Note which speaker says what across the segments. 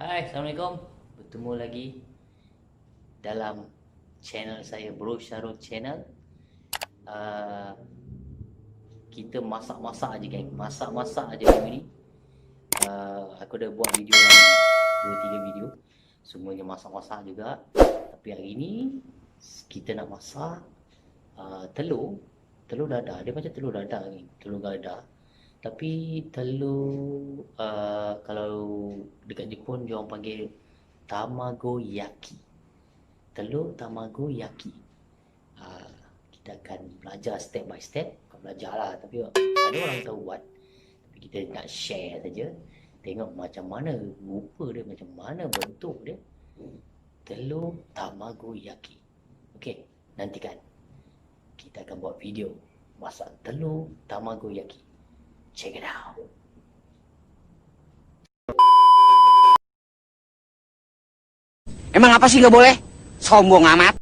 Speaker 1: Hai, Assalamualaikum. Bertemu lagi dalam channel saya Bro Syarul Channel. Uh, kita masak-masak aja geng. Masak-masak aja minggu ni. Uh, aku dah buat video yang 2 3 video. Semuanya masak-masak juga. Tapi hari ni kita nak masak uh, telur. Telur dadar. Dia macam telur dadar ni. Telur dadar. Tapi telur uh, kalau dekat Jepun dia orang panggil tamago yaki. Telur tamago yaki. Uh, kita akan belajar step by step. Bukan belajar lah tapi ada orang tahu buat. Tapi kita nak share saja. Tengok macam mana rupa dia, macam mana bentuk dia. Telur tamago yaki. Okey, nantikan. Kita akan buat video masak telur tamago yaki. Check it out.
Speaker 2: Emang apa sih nggak boleh? Sombong amat.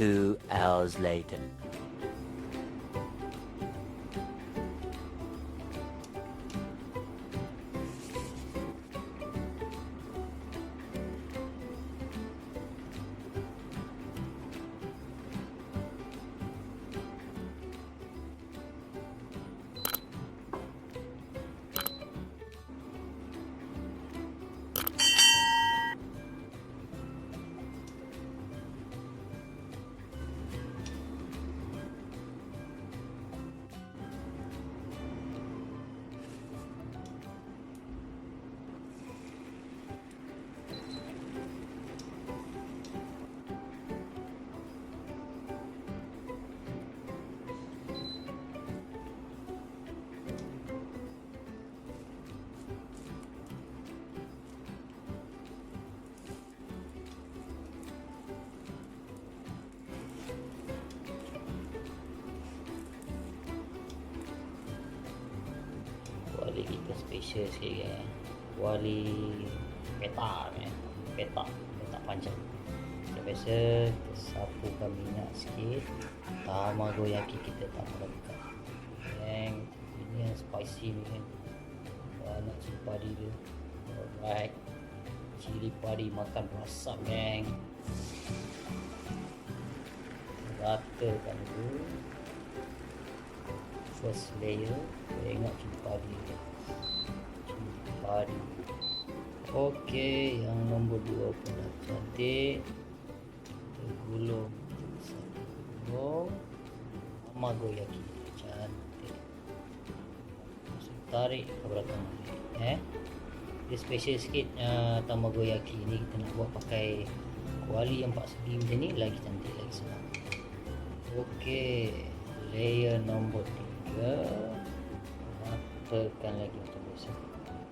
Speaker 1: Two hours later. Kita special sikit kan Wali peta kan Peta Peta panjang. Macam biasa Kita sapukan minyak sikit. Tamago yaki kita tambah dekat Yang Ini yang spicy ni kan Banyak cili padi dia. Alright. Cili padi makan berasap geng. Ratakan dulu. First layer tengok cili padi dia padi okey yang nombor dua pun dah cantik. Kita gulung satu gulung. Tamago yaki cantik. Masuk tarik ke belakang eh? Dia special sikit uh, tamago yaki ni kita nak buat pakai kuali yang 4 segi macam ni lagi cantik lagi senang. Okey layer nombor 3 ratakan lagi macam biasa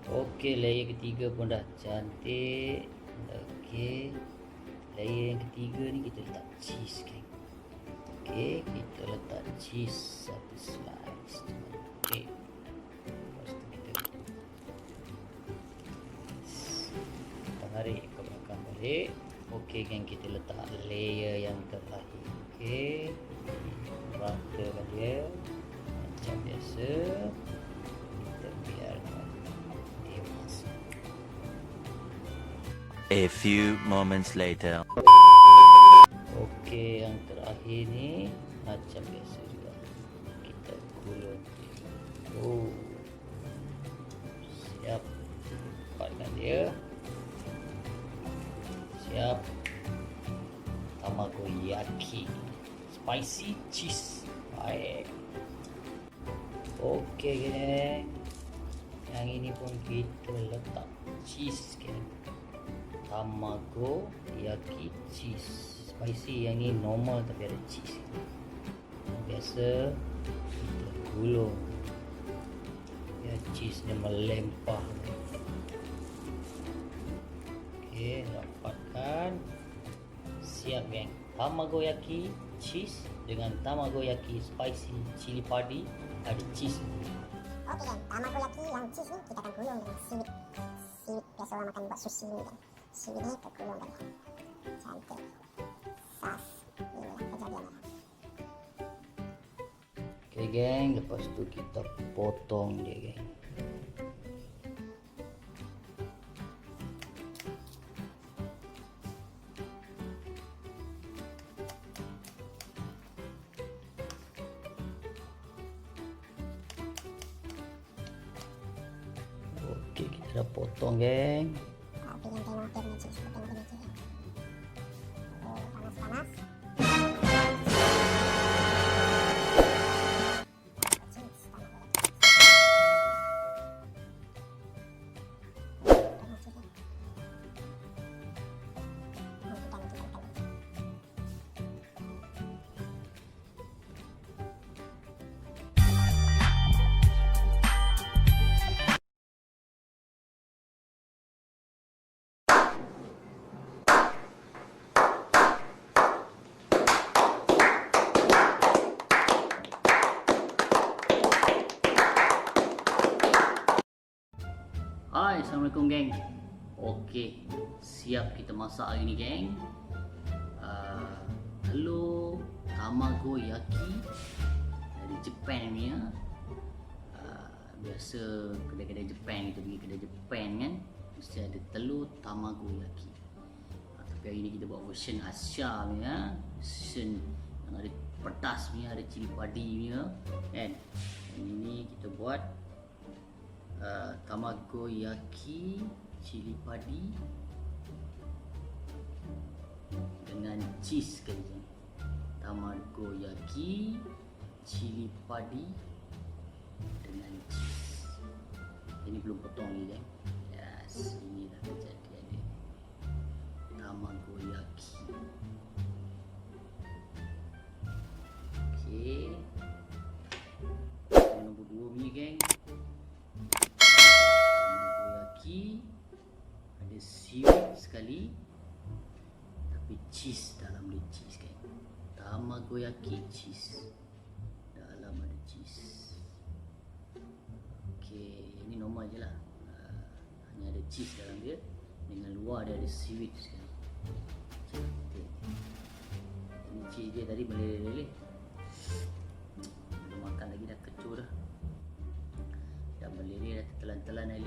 Speaker 1: Okey, layer ketiga pun dah cantik. Okey. Layer yang ketiga ni kita letak cheese kan. Okey, kita letak cheese satu slice. Okey. Lepas tu kita tarik ke belakang balik. Okey kan kita letak layer yang terakhir. Okey. Ratakan dia macam biasa
Speaker 3: A few moments later.
Speaker 1: Okey, yang terakhir ni macam biasa juga. Kita gulung. Oh. Siap. Cepatkan dia. Siap. Tamago yaki. Spicy cheese. Baik. Okey, geng. Yang ini pun kita letak cheese, geng. Tamago yaki cheese. Spicy yang ni normal tapi ada cheese. Biasa kita gulung. Ya cheese dia melempah. Ok dapatkan. Siap geng. Tamago yaki cheese dengan tamago yaki spicy cili padi. Ada cheese.
Speaker 4: Okey kan, tamagoyaki yang cheese ni kita akan gulung dengan seaweed. Seaweed biasa orang makan buat sushi ni kan. Seaweed ni kita gulung dengan cantik. Sos. Inilah kejadian dia.
Speaker 1: ok geng lepas tu kita potong dia geng Assalamualaikum geng. Okey, siap kita masak hari ni geng. Uh, Telur tamago yaki Dari Japan ni ya. Uh, Biasa kedai-kedai Japan kita pergi kedai Japan kan. Mesti ada telur tamago yaki. Uh, Tapi hari ni kita buat version Asia ni ya. Version yang ada pedas ni ada cili padi ni ya Yang ini kita buat uh, tamago yaki cili padi dengan cheese kan je. Tamago yaki cili padi dengan cheese. Ini belum potong ni kan. Yes, ini dah kejadian dia. Tamago yaki. Cheese dalam dia cheese kan tamagoyaki cheese. Dalam ada cheese. Okey ini normal je lah. Uh, hanya ada cheese dalam dia. Dengan luar dia ada seaweed sekali cantik ini cheese dia tadi meleleh-leleh belum makan lagi dah kecoh dah. Dah meleleh dah telan-telan air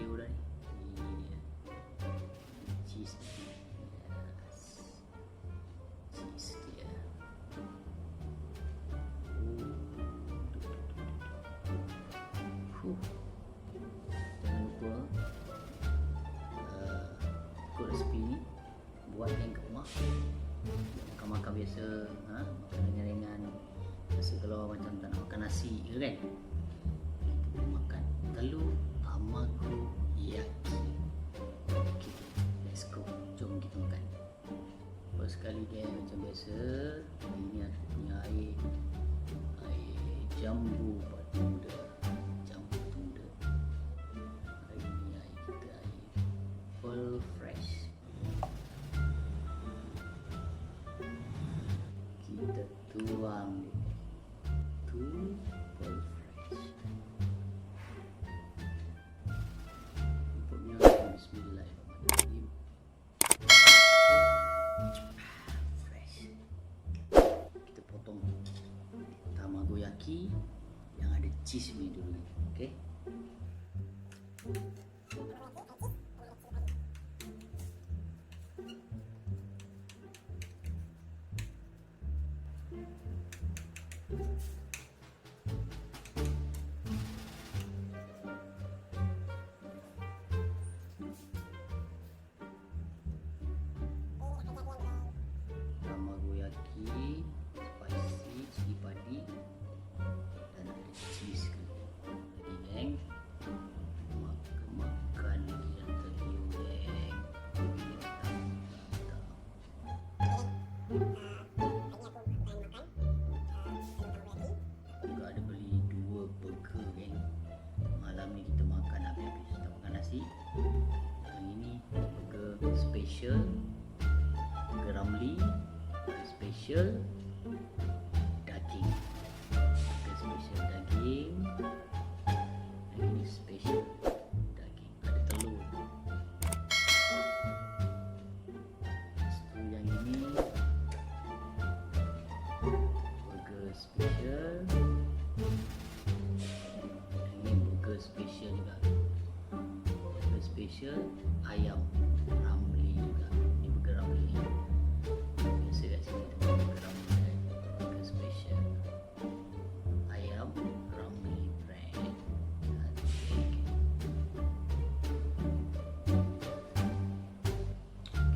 Speaker 1: biasa ha? makan ringan-ringan biasa kalau macam tak nak makan nasi ke kan? Kita makan. Telur tamago yaki. Okay, let's go. Jom kita makan. First sekali dia macam biasa? Ini aku punya air air jambu patunda jambu Yang ada cheese ni dulu Okay Juga ada beli dua burger geng. Malam ni kita makan habis-habis. Kita makan nasi. Yang ini burger special. Daging. Special daging.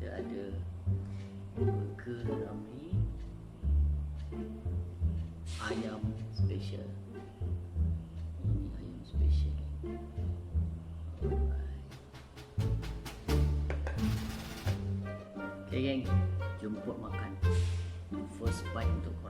Speaker 1: Kita ada burger Ramli ayam special. Ini ayam special. Okay geng. Jemput makan. First bite untuk korang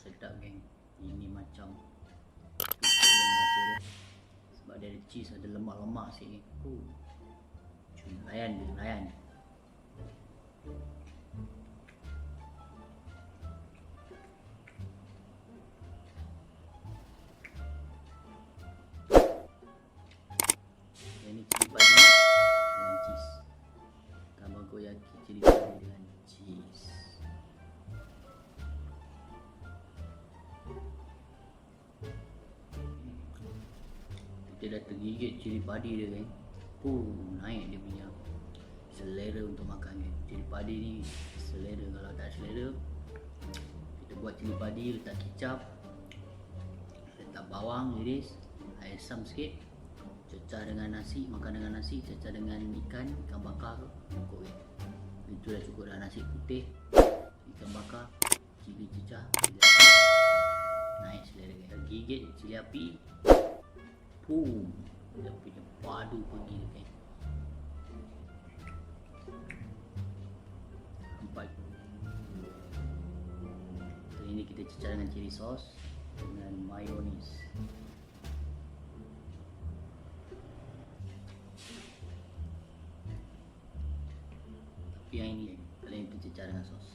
Speaker 1: sedap geng. Ini macam sebab dia ada cheese ada lemak-lemak sini uh. cuma layan dia layan dah tergigit cili padi dia kan. Uh, naik dia punya selera untuk makan kan cili padi ni selera kalau tak selera kita buat cili padi letak kicap letak bawang iris air asam sikit cecah dengan nasi makan dengan nasi cecah dengan ikan ikan bakar cukup kan itu dah cukup dah nasi putih ikan bakar cili cecah naik selera. Kan gigit cili api Boom. Dia punya padu pergi kan. Empat. Kali ini kita cecah dengan chili sauce dengan mayonis. Tapi yang ini kali ini kita cecah dengan sos.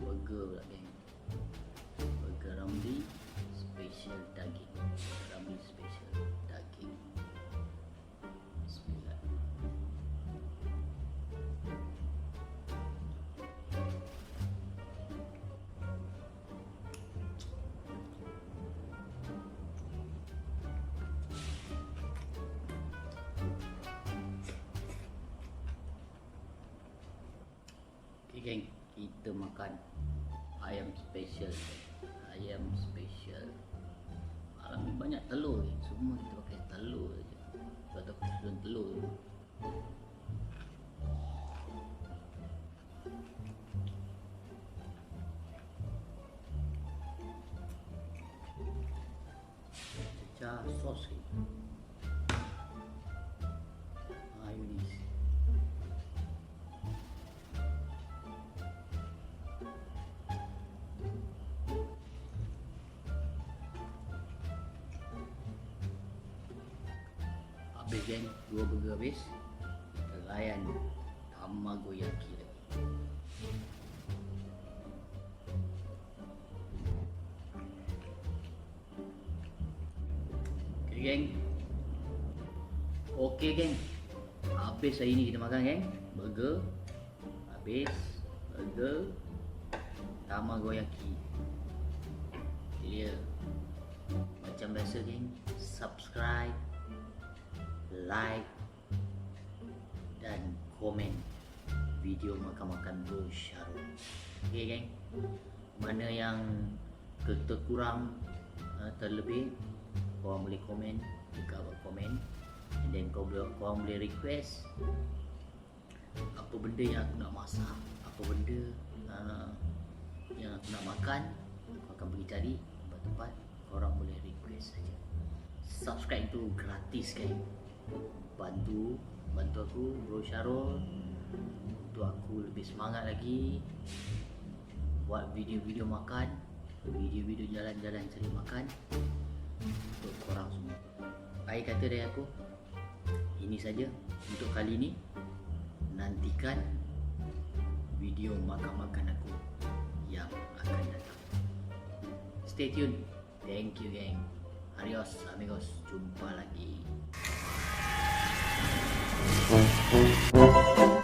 Speaker 1: Burger pula geng Burger Ramli Special daging. Ramli special daging. Bismillah. Okay geng, kita makan ayam special. Ayam special. Malam ni banyak telur. Semua kita pakai telur je. Sebab tu telur. Geng, dua burger habis. Layan tamagoyaki lagi. Okay geng. Okey geng. Habis hari ni kita makan geng. Burger. Habis burger. Tamagoyaki. Dia. Macam biasa geng. Subscribe. Like. Dan komen video makan-makan bro Syarul. Okay geng. Mana yang terkurang uh, terlebih korang boleh komen dekat bawah komen and then kau boleh korang boleh request apa benda yang aku nak masak apa benda uh, yang aku nak makan aku akan pergi cari tempat-tempat korang boleh request saja subscribe tu gratis kan bantu bantu aku bro Syarul. Untuk aku lebih semangat lagi. Buat video-video makan. Video-video jalan-jalan cari makan. Untuk korang semua. Baik kata dari aku Ini saja untuk kali ini. Nantikan video makan-makan aku yang akan datang. Stay tune Thank you gang. Adios amigos. Jumpa lagi Thank you.